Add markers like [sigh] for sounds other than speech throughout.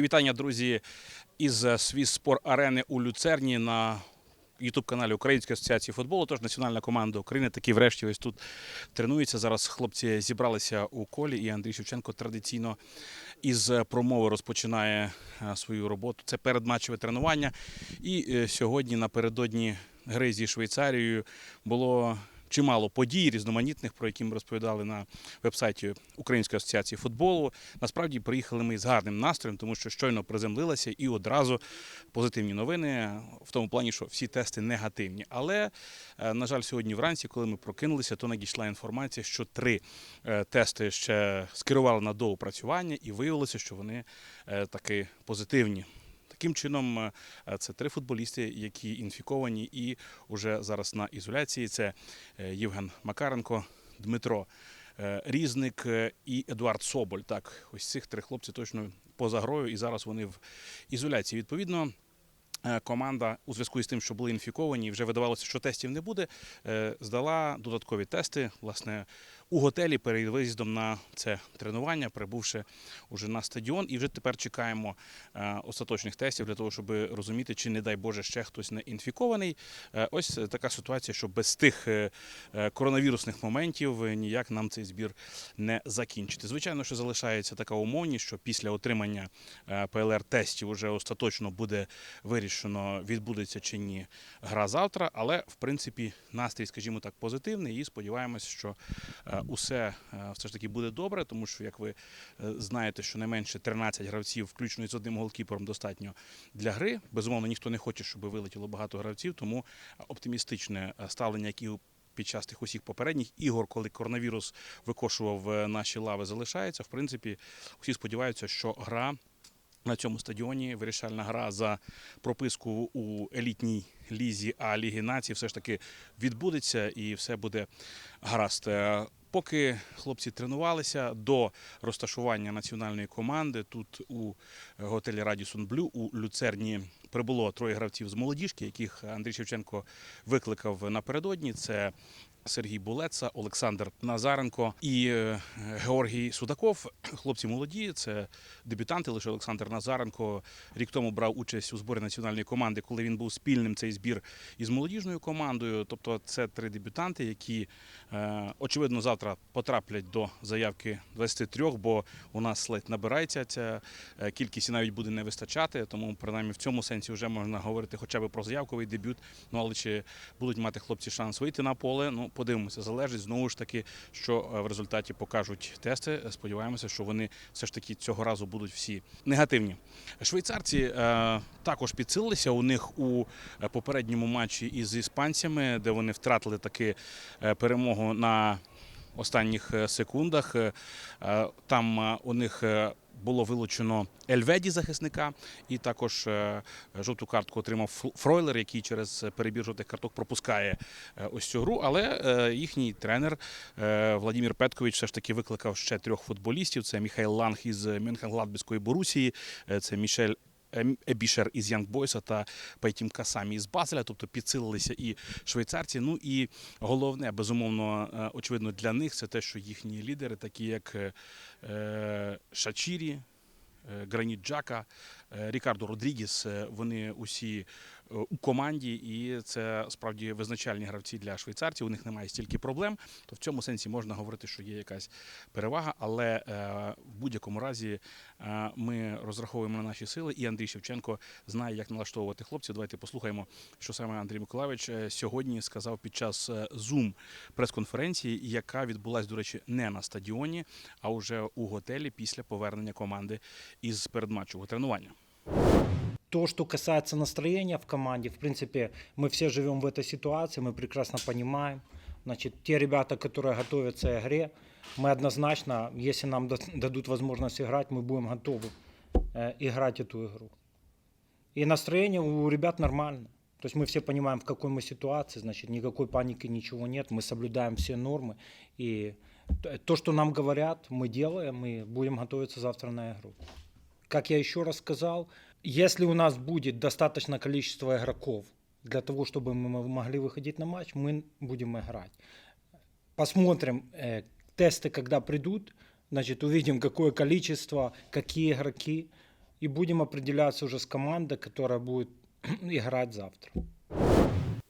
Мої вітання, друзі, із Свіс Спор Арени у Люцерні на Ютуб-каналі Української асоціації футболу. Тож національна команда України таки врешті ось тут тренується. Зараз хлопці зібралися у колі, і Андрій Шевченко традиційно із промови розпочинає е, свою роботу. Це передматчеве тренування. І е, сьогодні напередодні гри зі Швейцарією було. Чимало подій різноманітних, про які ми розповідали на вебсайті Української асоціації футболу. Насправді приїхали ми з гарним настроєм, тому що щойно приземлилися і одразу позитивні новини в тому плані, що всі тести негативні. Але, е, на жаль, сьогодні вранці, коли ми прокинулися, то надійшла інформація, що три е, тести ще скерували на доопрацювання, і виявилося, що вони е, таки позитивні. Таким чином, е, це три футболісти, які інфіковані і вже зараз на ізоляції. Це е, Євген Макаренко, Дмитро е, Різник е, і Едуард Соболь. Так, ось цих три хлопці точно поза грою, і зараз вони в ізоляції. Відповідно. е, Команда у зв'язку з тим, що були інфіковані, вже видавалося, що тестів не буде, е, здала додаткові тести власне у готелі перед виїздом на це тренування, прибувши уже на стадіон. І вже тепер чекаємо е, остаточних тестів для того, щоб розуміти, чи не дай Боже ще хтось не інфікований. Е, Ось така ситуація, що без тих е, коронавірусних моментів ніяк нам цей збір не закінчити. Звичайно, що залишається така умовність, що після отримання ПЛР-тестів уже остаточно буде вирішено, відбудеться чи ні гра завтра. Але в принципі настрій, скажімо так, позитивний, і сподіваємось, що усе е, все ж таки буде добре, тому що, як ви е, знаєте, що не менше 13 гравців, включно із одним голкіпером, достатньо для гри. Безумовно, ніхто не хоче, щоб вилетіло багато гравців, тому оптимістичне е, ставлення, як і у під час тих усіх попередніх ігор, коли коронавірус викошував наші лави, залишається. В принципі, всі сподіваються, що гра на цьому стадіоні, вирішальна гра за прописку у елітній лізі А Ліги націй, все ж таки відбудеться і все буде гаразд. Поки хлопці тренувалися до розташування національної команди, тут у готелі Радісон Блю у Люцерні прибуло троє гравців з молодіжки, яких Андрій Шевченко викликав напередодні. Це Сергій Булеца, Олександр Назаренко і е, Георгій Судаков. Хлопці молоді, це дебютанти. Лише Олександр Назаренко рік тому брав участь у зборі національної команди, коли він був спільним цей збір із молодіжною командою. Тобто, це три дебютанти, які е, очевидно завтра потраплять до заявки 23, бо у нас ледь набирається ця е, кількість і навіть буде не вистачати. Тому принаймні в цьому сенсі вже можна говорити хоча б про заявковий дебют. Ну але чи будуть мати хлопці шанс вийти на поле? Ну подивимося, залежить знову ж таки, що е, в результаті покажуть тести. Сподіваємося, що вони все ж таки цього разу будуть всі негативні. Швейцарці е, також підсилилися у них у е, попередньому матчі із іспанцями, де вони втратили таки е, перемогу на останніх секундах. Там у них було вилучено Ельведі захисника, і також е, жовту картку отримав Фройлер, який через перебір жовтих карток пропускає е, ось цю гру. Але е, їхній тренер Владимир Петкович все ж таки викликав ще трьох футболістів: це Міхайл Ланг із Мюнхен-Гладбіської Борусії, це Мішель. Ем- Ебішер із Янгбойса та Пайтімка самі із Базеля, тобто підсилилися і швейцарці. Ну і головне, безумовно, е, очевидно, для них це те, що їхні лідери, такі як е, е, Шачірі, Граніт Джака, Рікардо Родрігіс, вони усі у команді, і це справді визначальні гравці для швейцарців. У них немає стільки проблем. То в цьому сенсі можна говорити, що є якась перевага, але е, в будь-якому разі е, ми розраховуємо на наші сили, і Андрій Шевченко знає, як налаштовувати хлопців. Давайте послухаємо, що саме Андрій Миколаївич е, сьогодні сказав під час Zoom прес-конференції, яка відбулась, до речі, не на стадіоні, а вже у готелі після повернення команди із передматчевого тренування. То, что касается настроения в команде, в принципе, мы все живем в этой ситуации, мы прекрасно понимаем. Значит, те ребята, которые готовятся к игре, мы однозначно, если нам да- дадут возможность играть, мы будем готовы э, играть эту игру. И настроение у ребят нормально. То есть мы все понимаем, в какой мы ситуации, значит, никакой паники, ничего нет, мы соблюдаем все нормы. И то, что нам говорят, мы делаем, мы будем готовиться завтра на игру. Как я еще раз сказал, если у нас будет достаточное количество игроков для того, чтобы мы м- могли выходить на матч, мы будем играть. Посмотрим э, тесты, когда придут, значит, увидим, какое количество, какие игроки. и будем определяться уже с командой, которая будет [clears throat] играть завтра.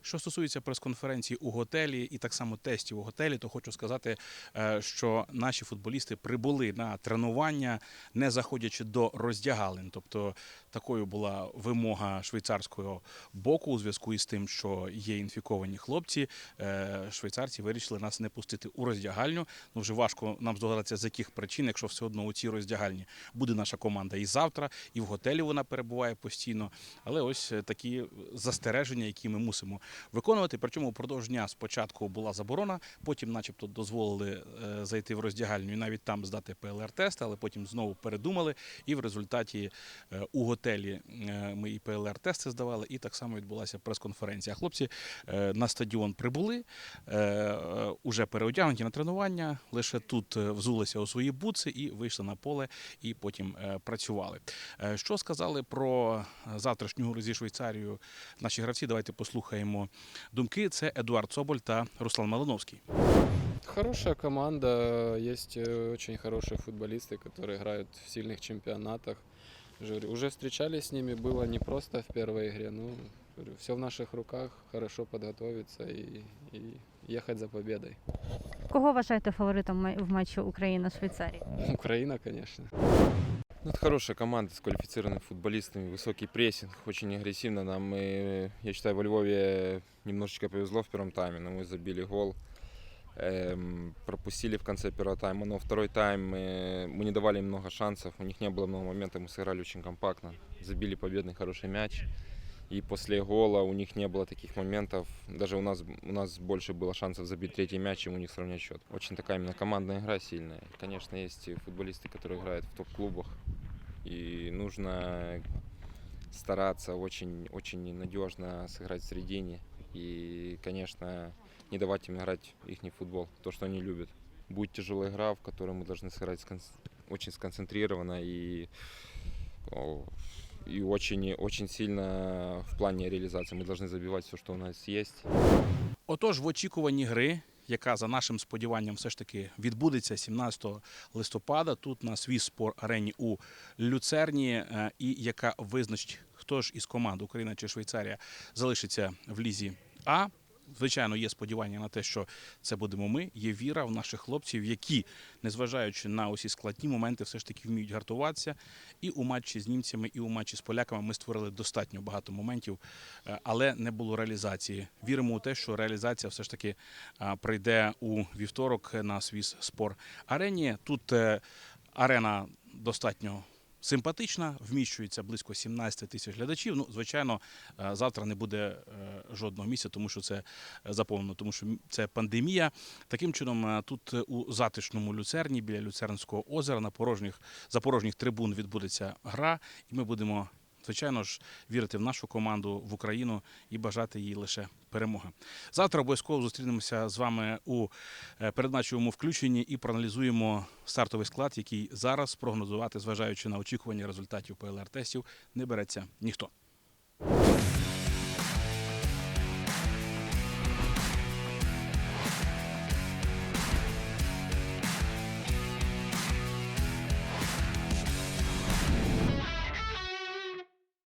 Що стосується прес-конференції у готелі і так само тестів у готелі, то хочу сказати, е, що наші футболісти прибули на тренування, не заходячи до роздягалень. Тобто такою була вимога швейцарського боку у зв'язку із тим, що є інфіковані хлопці. Е, Швейцарці вирішили нас не пустити у роздягальню. Ну вже важко нам здогадатися, з яких причин, якщо все одно у цій роздягальні буде наша команда і завтра, і в готелі вона перебуває постійно. Але ось е, такі застереження, які ми мусимо виконувати. Причому упродовж дня спочатку була заборона, потім, начебто, дозволили е, зайти в роздягальню і навіть там здати ПЛР-тест, але потім знову передумали. І в результаті е, у готелі е, ми і ПЛР-тести здавали, і так само відбулася прес-конференція. Хлопці на стадіон прибули, уже переодягнуті на тренування. Лише тут взулися у свої бутси і вийшли на поле, і потім працювали. Що сказали про завтрашню гру зі Швейцарією наші гравці? Давайте послухаємо думки. Це Едуард Соболь та Руслан Малиновський. Хорошая команда, есть э, очень хорошие футболисты, которые играют в сильных чемпионатах. Же говорю, Уже встречались с ними, было непросто в первой игре, но все в наших руках, хорошо подготовиться и, и ехать за победой. Кого вважаєте фаворитом ма- в матчі Україна-Швейцарія? Украина, конечно. Ну, это хорошая команда с квалифицированными футболистами, высокий прессинг, очень агрессивно. Нам, э, я считаю, во Львове немножечко повезло в первом тайме, но мы забили гол. Эм, пропустили в конце первого тайма, но второй тайм э, мы не давали им много шансов, у них не было много моментов, мы сыграли очень компактно, забили победный хороший мяч. И после гола у них не было таких моментов. Даже у нас, у нас больше было шансов забить третий мяч, чем у них сравнять счет. Очень такая именно командная игра сильная. Конечно, есть футболисты, которые играют в топ-клубах. И нужно стараться очень, очень надежно сыграть в середине. И, конечно, не давать им играть их футбол, то, что они любят. Будет тяжелая игра, в которой мы должны сыграть скон- очень сконцентрированно и, о, и очень, очень сильно в плане реализации. Мы должны забивать все, что у нас есть. Отож, в очікуванні гри, яка за нашим сподіванням все ж таки відбудеться 17 листопада, тут на свій спор арені у Люцерні, е, і яка визначить, хто ж із команд Україна чи Швейцарія залишиться в лізі А. Звичайно, є сподівання на те, що це будемо ми. Є віра в наших хлопців, які, незважаючи на усі складні моменти, все ж таки вміють гартуватися. І у матчі з німцями, і у матчі з поляками ми створили достатньо багато моментів, е, але не було реалізації. Віримо у те, що реалізація все ж таки е, прийде у вівторок на свіс спор арені. Тут е, арена достатньо. Симпатична, вміщується близько 17 тисяч глядачів. Ну, звичайно, е, завтра не буде е, жодного місця, тому що це е, заповнено, тому що це пандемія. Таким чином, тут у затишному люцерні біля люцернського озера на порожніх за порожніх трибун відбудеться гра, і ми будемо. Звичайно ж, вірити в нашу команду в Україну і бажати їй лише перемоги. Завтра обов'язково зустрінемося з вами у е, включенні і проаналізуємо стартовий склад, який зараз прогнозувати, зважаючи на очікування результатів ПЛР-тестів, не береться ніхто.